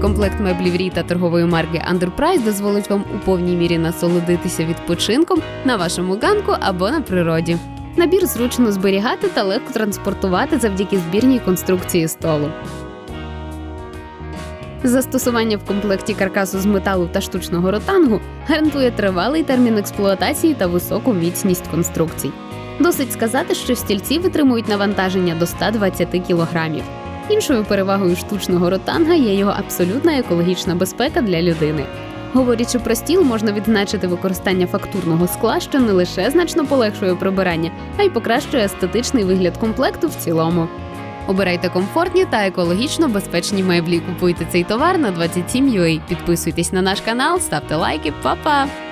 Комплект меблів Ріта торгової марки Underprice дозволить вам у повній мірі насолодитися відпочинком на вашому ганку або на природі. Набір зручно зберігати та легко транспортувати завдяки збірній конструкції столу. Застосування в комплекті каркасу з металу та штучного ротангу гарантує тривалий термін експлуатації та високу міцність конструкцій. Досить сказати, що стільці витримують навантаження до 120 кг. Іншою перевагою штучного ротанга є його абсолютна екологічна безпека для людини. Говорячи про стіл, можна відзначити використання фактурного скла, що не лише значно полегшує прибирання, а й покращує естетичний вигляд комплекту в цілому. Обирайте комфортні та екологічно безпечні меблі. Купуйте цей товар на 27UA. Підписуйтесь на наш канал, ставте лайки, Па-па!